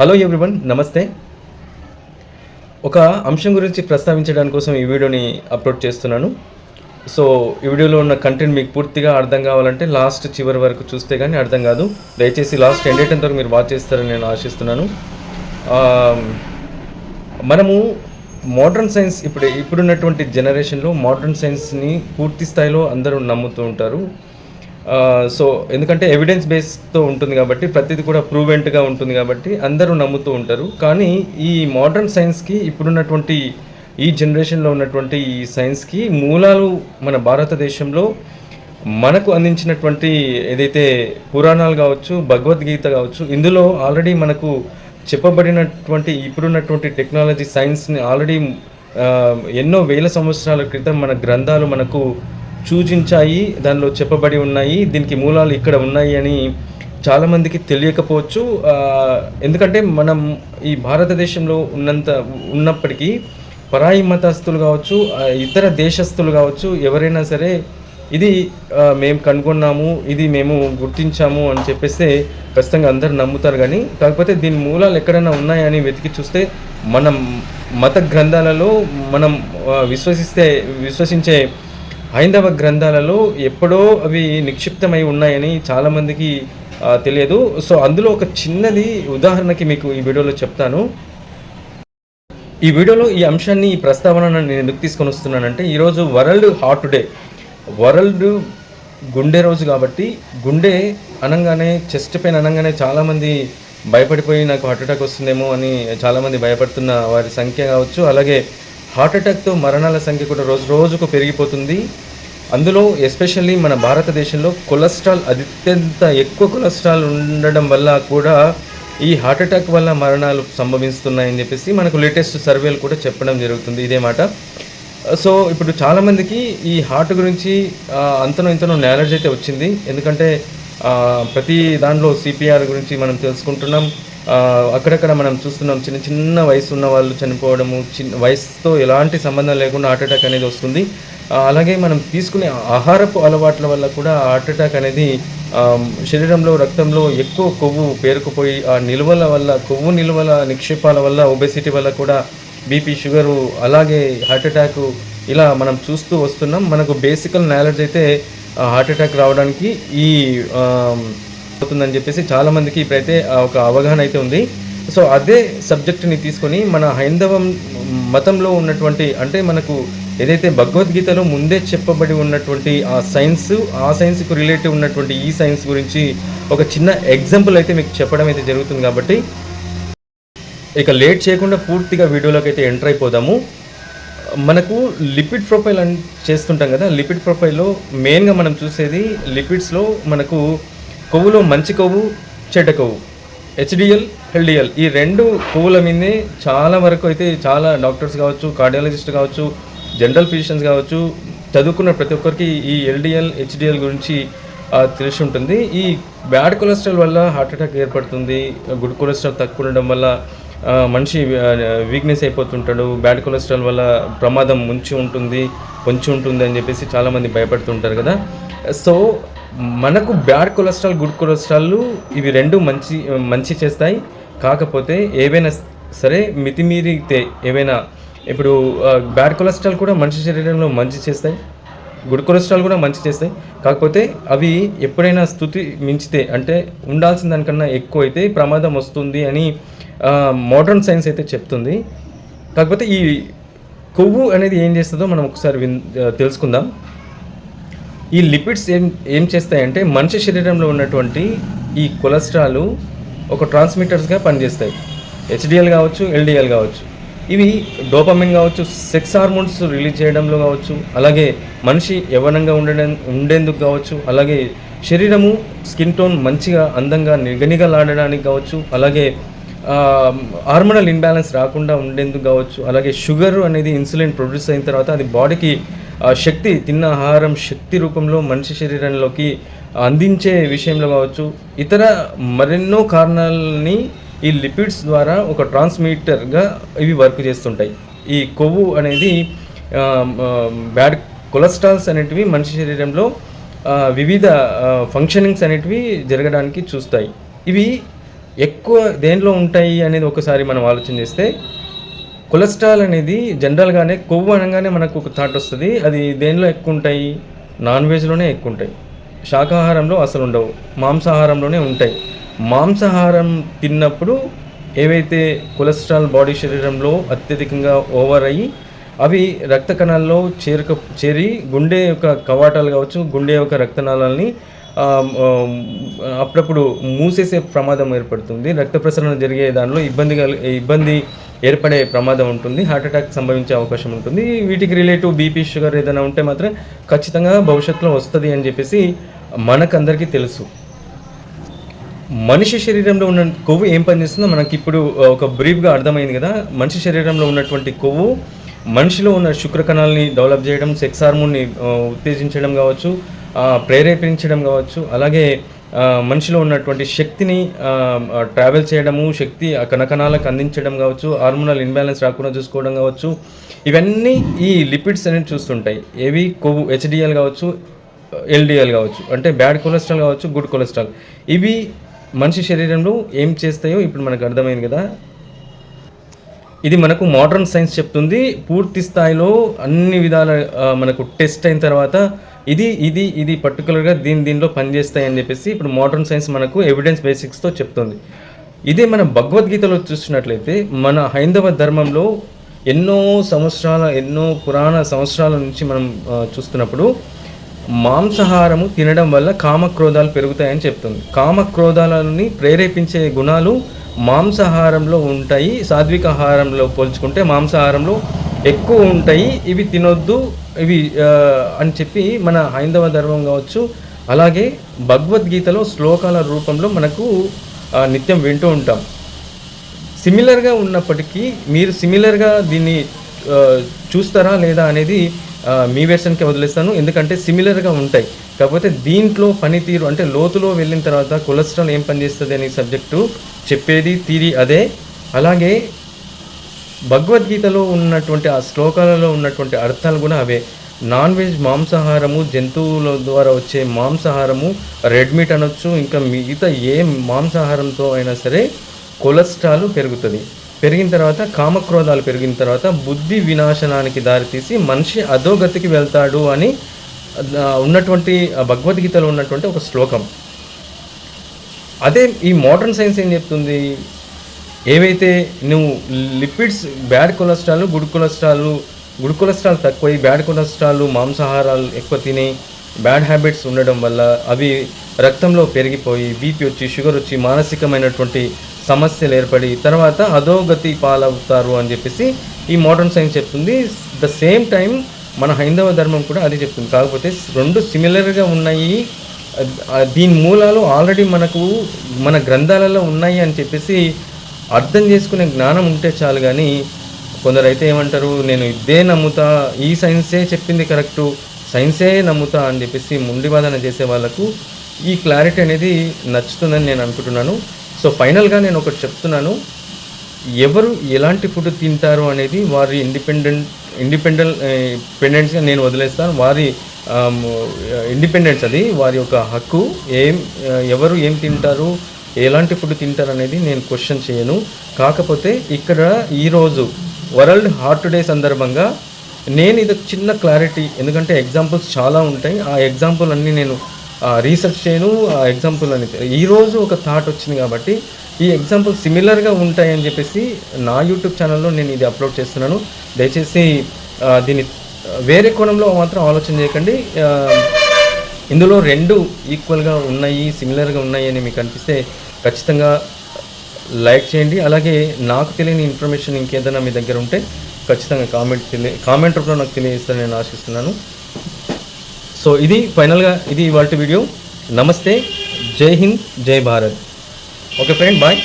Hello everyone నమస్తే. ఒక అంశం గురించి ప్రస్తావించడానికి కోసం ఈ వీడియోని అప్లోడ్ చేస్తున్నాను. సో ఈ వీడియోలో ఉన్న కంటెంట్ మీకు పూర్తిగా అర్థం కావాలంటే లాస్ట్ చివరి వరకు చూస్తే కానీ అర్థం కాదు. దయచేసి లాస్ట్ ఎండ్ అయ్యేంత వరకు మీరు వాచ్ చేస్తారని నేను ఆశిస్తున్నాను. మనము మోడర్న్ సైన్స్ ఇప్పుడు ఇప్పుడున్నటువంటి జనరేషన్లో మోడర్న్ సైన్స్ని పూర్తి స్థాయిలో అందరూ నమ్ముతూ ఉంటారు. సో ఎందుకంటే ఎవిడెన్స్ బేస్తో ఉంటుంది కాబట్టి ప్రతిదీ కూడా ప్రూవెంట్గా ఉంటుంది కాబట్టి అందరూ నమ్ముతూ ఉంటారు. కానీ ఈ మోడర్న్ సైన్స్కి ఇప్పుడున్నటువంటి ఈ జనరేషన్లో ఉన్నటువంటి ఈ సైన్స్కి మూలాలు మన భారతదేశంలో మనకు అందించినటువంటి ఏదైతే పురాణాలు కావచ్చు భగవద్గీత కావచ్చు ఇందులో ఆల్రెడీ మనకు చెప్పబడినటువంటి ఇప్పుడున్నటువంటి టెక్నాలజీ సైన్స్ని ఆల్రెడీ ఎన్నో వేల సంవత్సరాల క్రితం మన గ్రంథాలు మనకు సూచించాయి దానిలో చెప్పబడి ఉన్నాయి దీనికి మూలాలు ఇక్కడ ఉన్నాయి అని చాలామందికి తెలియకపోవచ్చు. ఎందుకంటే మనం ఈ భారతదేశంలో ఉన్నంత ఉన్నప్పటికీ పరాయి మతస్థులు కావచ్చు ఇతర దేశస్థులు కావచ్చు ఎవరైనా సరే ఇది మేము కనుగొన్నాము ఇది మేము గుర్తించాము అని చెప్పేస్తే ఖచ్చితంగా అందరు నమ్ముతారు కానీ కాకపోతే దీని మూలాలు ఎక్కడైనా ఉన్నాయని వెతికి చూస్తే మనం మత గ్రంథాలలో మనం విశ్వసిస్తే విశ్వసించే హైందవ గ్రంథాలలో ఎప్పుడో అవి నిక్షిప్తమై ఉన్నాయని చాలామందికి తెలియదు. సో అందులో ఒక చిన్నది ఉదాహరణకి మీకు ఈ వీడియోలో చెప్తాను. ఈ వీడియోలో ఈ అంశాన్ని ఈ ప్రస్తావనను నేను ఎందుకు తీసుకొని వస్తున్నానంటే ఈరోజు వరల్డ్ హార్ట్ డే. వరల్డ్ గుండె రోజు కాబట్టి గుండె అనగానే చెస్ట్ పెయిన్ అనగానే చాలామంది భయపడిపోయి నాకు హార్ట్ అటాక్ వస్తుందేమో అని చాలామంది భయపడుతున్న వారి సంఖ్య కావచ్చు. అలాగే హార్ట్ అటాక్తో మరణాల సంఖ్య కూడా రోజు రోజుకు పెరిగిపోతుంది. అందులో ఎస్పెషల్లీ మన భారతదేశంలో కొలెస్ట్రాల్ అత్యంత ఎక్కువ కొలెస్ట్రాల్ ఉండడం వల్ల కూడా ఈ హార్ట్ అటాక్ వల్ల మరణాలు సంభవిస్తున్నాయని చెప్పేసి మనకు లేటెస్ట్ సర్వేలు కూడా చెప్పడం జరుగుతుంది ఇదే మాట. సో ఇప్పుడు చాలామందికి ఈ హార్ట్ గురించి అంతనో ఇంతనో నాలెడ్జ్ అయితే వచ్చింది. ఎందుకంటే ప్రతి దాంట్లో సిపిఆర్ గురించి మనం తెలుసుకుంటున్నాం. అక్కడక్కడ మనం చూస్తున్నాం చిన్న చిన్న వయసు ఉన్న వాళ్ళు చనిపోవడము చిన్న వయసుతో ఎలాంటి సంబంధం లేకుండా హార్ట్ అటాక్ అనేది వస్తుంది. అలాగే మనం తీసుకునే ఆహారపు అలవాట్ల వల్ల కూడా హార్ట్ అటాక్ అనేది శరీరంలో రక్తంలో ఎక్కువ కొవ్వు పేరుకుపోయి ఆ నిల్వల వల్ల కొవ్వు నిల్వల నిక్షేపాల వల్ల ఒబెసిటీ వల్ల కూడా బీపీ షుగరు అలాగే హార్ట్ అటాక్ ఇలా మనం చూస్తూ వస్తున్నాం. మనకు బేసికల్ నాలెడ్జ్ అయితే హార్ట్ అటాక్ రావడానికి ఈ అవుతుందని చెప్పేసి చాలామందికి ఇప్పుడైతే ఒక అవగాహన అయితే ఉంది. సో అదే సబ్జెక్టుని తీసుకొని మన హైందవం మతంలో ఉన్నటువంటి అంటే మనకు ఏదైతే భగవద్గీతలో ముందే చెప్పబడి ఉన్నటువంటి ఆ సైన్స్ ఆ సైన్స్కు రిలేటివ్ ఉన్నటువంటి ఈ సైన్స్ గురించి ఒక చిన్న ఎగ్జాంపుల్ అయితే మీకు చెప్పడం అయితే జరుగుతుంది కాబట్టి ఇక లేట్ చేయకుండా పూర్తిగా వీడియోలోకి అయితే ఎంటర్ అయిపోదాము. మనకు లిపిడ్ ప్రొఫైల్ అని చేస్తుంటాం కదా లిపిడ్ ప్రొఫైల్లో మెయిన్గా మనం చూసేది లిపిడ్స్లో మనకు కొవ్వులో మంచి కొవ్వు చెడ్డ కొవ్వు. హెచ్డిఎల్ హెల్డిఎల్ ఈ రెండు కొవ్వుల మీదే చాలా వరకు అయితే చాలా డాక్టర్స్ కావచ్చు కార్డియాలజిస్ట్ కావచ్చు జనరల్ ఫిజిషియన్స్ కావచ్చు చదువుకున్న ప్రతి ఒక్కరికి ఈ ఎల్డిఎల్ హెచ్డిఎల్ గురించి తెలిసి ఉంటుంది ఈ బ్యాడ్ కొలెస్ట్రాల్ వల్ల హార్ట్ అటాక్ ఏర్పడుతుంది. గుడ్ కొలెస్ట్రాల్ తక్కువ ఉండడం వల్ల మనిషి వీక్నెస్ అయిపోతుంటాడు. బ్యాడ్ కొలెస్ట్రాల్ వల్ల ప్రమాదం ముంచి ఉంటుంది పొంచి ఉంటుంది అని చెప్పేసి చాలామంది భయపడుతుంటారు కదా. సో మనకు బ్యాడ్ కొలెస్ట్రాల్ గుడ్ కొలెస్ట్రాల్ ఇవి రెండు మంచి మంచి చేస్తాయి. కాకపోతే ఏవైనా సరే మితిమీరితే ఏవైనా ఇప్పుడు బ్యాడ్ కొలెస్ట్రాల్ కూడా మనిషి శరీరంలో మంచి చేస్తాయి. గుడ్ కొలెస్ట్రాల్ కూడా మంచి చేస్తాయి. కాకపోతే అవి ఎప్పుడైనా స్థుతి మించితే అంటే ఉండాల్సిన దానికన్నా ఎక్కువ అయితే ప్రమాదం వస్తుంది అని మోడర్న్ సైన్స్ అయితే చెప్తుంది. కాకపోతే ఈ కొవ్వు అనేది ఏం చేస్తుందో మనం ఒకసారి విన్ తెలుసుకుందాం. ఈ లిపిడ్స్ ఏం ఏం చేస్తాయంటే మనిషి శరీరంలో ఉన్నటువంటి ఈ కొలెస్ట్రాల్ ఒక ట్రాన్స్మిటర్స్గా పనిచేస్తాయి. హెచ్డిఎల్ కావచ్చు ఎల్డిఎల్ కావచ్చు. ఇవి డోపమిన్ కావచ్చు సెక్స్ హార్మోన్స్ రిలీజ్ చేయడంలో కావచ్చు అలాగే మనిషి యవ్వనంగా ఉండడం ఉండేందుకు కావచ్చు అలాగే శరీరము స్కిన్ టోన్ మంచిగా అందంగా నిగనిగలాడడానికి కావచ్చు అలాగే హార్మోనల్ ఇన్బ్యాలెన్స్ రాకుండా ఉండేందుకు కావచ్చు అలాగే షుగర్ అనేది ఇన్సులిన్ ప్రొడ్యూస్ అయిన తర్వాత అది బాడీకి శక్తి తిన్న ఆహారం శక్తి రూపంలో మనిషి శరీరంలోకి అందించే విషయంలో కావచ్చు ఇతర మరెన్నో కారణాలని ఈ లిపిడ్స్ ద్వారా ఒక ట్రాన్స్మిటర్గా ఇవి వర్క్ చేస్తుంటాయి. ఈ కొవ్వు అనేది బ్యాడ్ కొలెస్ట్రాల్స్ అనేటివి మనిషి శరీరంలో వివిధ ఫంక్షనింగ్స్ అనేటివి జరగడానికి చూస్తాయి. ఇవి ఎక్కువ దేంట్లో ఉంటాయి అనేది ఒకసారి మనం ఆలోచన చేస్తే కొలెస్ట్రాల్ అనేది జనరల్గానే కొవ్వు అనగానే మనకు ఒక థాట్ వస్తుంది. అది దేనిలో ఎక్కువ ఉంటాయి నాన్ వెజ్లోనే ఎక్కువ ఉంటాయి శాకాహారంలో అసలు ఉండవు. మాంసాహారంలోనే ఉంటాయి. మాంసాహారం తిన్నప్పుడు ఏవైతే కొలెస్ట్రాల్ బాడీ శరీరంలో అత్యధికంగా ఓవర్ అయ్యి అవి రక్త కణాల్లో చేరుక చేరి గుండె యొక్క కవాటాలు కావచ్చు గుండె యొక్క రక్తనాళాలని అప్పుడప్పుడు మూసేసే ప్రమాదం ఏర్పడుతుంది. రక్త ప్రసరణ జరిగే దానిలో ఇబ్బంది ఇబ్బంది ఏర్పడే ప్రమాదం ఉంటుంది హార్ట్ అటాక్ సంభవించే అవకాశం ఉంటుంది. వీటికి రిలేటివ్ బీపీ షుగర్ ఏదైనా ఉంటే మాత్రం ఖచ్చితంగా భవిష్యత్తులో వస్తుంది అని చెప్పేసి మనకందరికీ తెలుసు. మనిషి శరీరంలో ఉన్న కొవ్వు ఏం పనిచేస్తుందో మనకి ఇప్పుడు ఒక బ్రీఫ్గా అర్థమైంది కదా. మనిషి శరీరంలో ఉన్నటువంటి కొవ్వు మనిషిలో ఉన్న శుక్రకణాలని డెవలప్ చేయడం సెక్స్ హార్మోన్ని ఉత్తేజించడం కావచ్చు ప్రేరేపించడం కావచ్చు అలాగే మనిషిలో ఉన్నటువంటి శక్తిని ట్రావెల్ చేయడము శక్తి కణకణాలకు అందించడం కావచ్చు హార్మోనల్ ఇన్బ్యాలెన్స్ రాకుండా చూసుకోవడం కావచ్చు ఇవన్నీ ఈ లిపిడ్స్ అనేవి చూస్తుంటాయి. ఏవి? కొవ్వు హెచ్డిఎల్ కావచ్చు ఎల్డిఎల్ కావచ్చు అంటే బ్యాడ్ కొలెస్ట్రాల్ కావచ్చు గుడ్ కొలెస్ట్రాల్ ఇవి మనిషి శరీరంలో ఏం చేస్తాయో ఇప్పుడు మనకు అర్థమైంది కదా. ఇది మనకు మోడర్న్ సైన్స్ చెప్తుంది. పూర్తి స్థాయిలో అన్ని విధాల మనకు టెస్ట్ అయిన తర్వాత ఇది ఇది ఇది పర్టికులర్గా దీని దీనిలో పనిచేస్తాయి అని చెప్పేసి ఇప్పుడు మోడర్న్ సైన్స్ మనకు ఎవిడెన్స్ బేసిక్స్తో చెప్తుంది. ఇదే మన భగవద్గీతలో చూసినట్లయితే మన హైందవ ధర్మంలో ఎన్నో సంవత్సరాల ఎన్నో పురాణ సంవత్సరాల నుంచి మనం చూస్తున్నప్పుడు మాంసాహారము తినడం వల్ల కామక్రోధాలు పెరుగుతాయని చెప్తుంది. కామక్రోధాలని ప్రేరేపించే గుణాలు మాంసాహారంలో ఉంటాయి. సాత్విక ఆహారంలో పోల్చుకుంటే మాంసాహారంలో ఎక్కువ ఉంటాయి ఇవి తినొద్దు ఇవి అని చెప్పి మన హైందవ ధర్మం కావచ్చు. అలాగే భగవద్గీతలో శ్లోకాల రూపంలో మనకు నిత్యం వింటూ ఉంటాం. సిమిలర్గా ఉన్నప్పటికీ మీరు సిమిలర్గా దీన్ని చూస్తారా లేదా అనేది మీ వెర్షన్కి వదిలేస్తాను. ఎందుకంటే సిమిలర్గా ఉంటాయి. కాకపోతే దీంట్లో పనితీరు అంటే లోతులో వెళ్ళిన తర్వాత కొలెస్ట్రాల్ ఏం పనిచేస్తుంది అనే సబ్జెక్టు చెప్పేది తీరి అదే. అలాగే భగవద్గీతలో ఉన్నటువంటి ఆ శ్లోకాలలో ఉన్నటువంటి అర్థాలు కూడా అవే. నాన్ వెజ్ మాంసాహారము జంతువుల ద్వారా వచ్చే మాంసాహారము రెడ్ మీట్ అనొచ్చు ఇంకా మిగతా ఏ మాంసాహారంతో అయినా సరే కొలెస్ట్రాల్ పెరుగుతుంది. పెరిగిన తర్వాత కామక్రోధాలు పెరిగిన తర్వాత బుద్ధి వినాశనానికి దారితీసి మనిషి అధోగతికి వెళ్తాడు అని ఉన్నటువంటి భగవద్గీతలో ఉన్నటువంటి ఒక శ్లోకం. అదే ఈ మోడర్న్ సైన్స్ ఏం చెప్తుంది? ఏవైతే నువ్వు lipids bad cholesterol good cholesterol good cholesterol తక్కువై bad cholesterol మాంసాహారాలు ఎక్కువ తిని బ్యాడ్ హ్యాబిట్స్ ఉండడం వల్ల అవి రక్తంలో పెరిగిపోయి బీపీ వచ్చి షుగర్ వచ్చి మానసికమైనటువంటి సమస్యలు ఏర్పడి తర్వాత అధోగతి పాలవుతారు అని చెప్పేసి ఈ మోడర్న్ సైన్స్ చెప్తుంది. ద సేమ్ టైం మన హైందవ ధర్మం కూడా అది చెప్తుంది. కాకపోతే రెండు సిమిలర్గా ఉన్నాయి. దీని మూలాలు ఆల్రెడీ మనకు మన గ్రంథాలలో ఉన్నాయి అని చెప్పేసి అర్థం చేసుకునే జ్ఞానం ఉంటే చాలు కానీ కొందరు అయితే ఏమంటారు నేను ఇదే నమ్ముతా ఈ సైన్సే చెప్పింది కరెక్టు సైన్సే నమ్ముతా అని చెప్పేసి ముండివాదన చేసే వాళ్ళకు ఈ క్లారిటీ అనేది నచ్చుతుందని నేను అనుకుంటున్నాను. సో ఫైనల్గా నేను ఒకటి చెప్తున్నాను. ఎవరు ఎలాంటి ఫుడ్ తింటారు అనేది వారి ఇండిపెండెంట్ ఇండిపెండెంట్ పెండెంట్స్గా నేను వదిలేస్తాను. వారి ఇండిపెండెన్స్ అది వారి యొక్క హక్కు ఏం ఎవరు ఏం తింటారు ఎలాంటి ఫుడ్ తింటారనేది నేను క్వశ్చన్ చేయను. కాకపోతే ఇక్కడ ఈరోజు వరల్డ్ హార్ట్ డే సందర్భంగా నేను ఇది చిన్న క్లారిటీ ఎందుకంటే ఎగ్జాంపుల్స్ చాలా ఉంటాయి. ఆ ఎగ్జాంపుల్ అన్నీ నేను రీసెర్చ్ చేయను. ఆ ఎగ్జాంపుల్ అని ఈరోజు ఒక థాట్ వచ్చింది కాబట్టి ఈ ఎగ్జాంపుల్ సిమిలర్గా ఉంటాయని చెప్పేసి నా యూట్యూబ్ ఛానల్లో నేను ఇది అప్లోడ్ చేస్తున్నాను. దయచేసి దీన్ని వేరే కోణంలో మాత్రం ఆలోచన చేయకండి. ఇందులో రెండు ఈక్వల్గా ఉన్నాయి సిమిలర్గా ఉన్నాయి అని మీకు అనిపిస్తే ఖచ్చితంగా లైక్ చేయండి. అలాగే నాకు తెలియని ఇన్ఫర్మేషన్ ఇంకేదైనా మీ దగ్గర ఉంటే ఖచ్చితంగా కామెంట్ తెలియ కామెంట్ రూపంలో నాకు తెలియజేస్తారని నేను ఆశిస్తున్నాను. సో ఇది ఫైనల్గా ఇది ఇవాళ వీడియో నమస్తే. జై హింద్ జై భారత్. Okay friend bye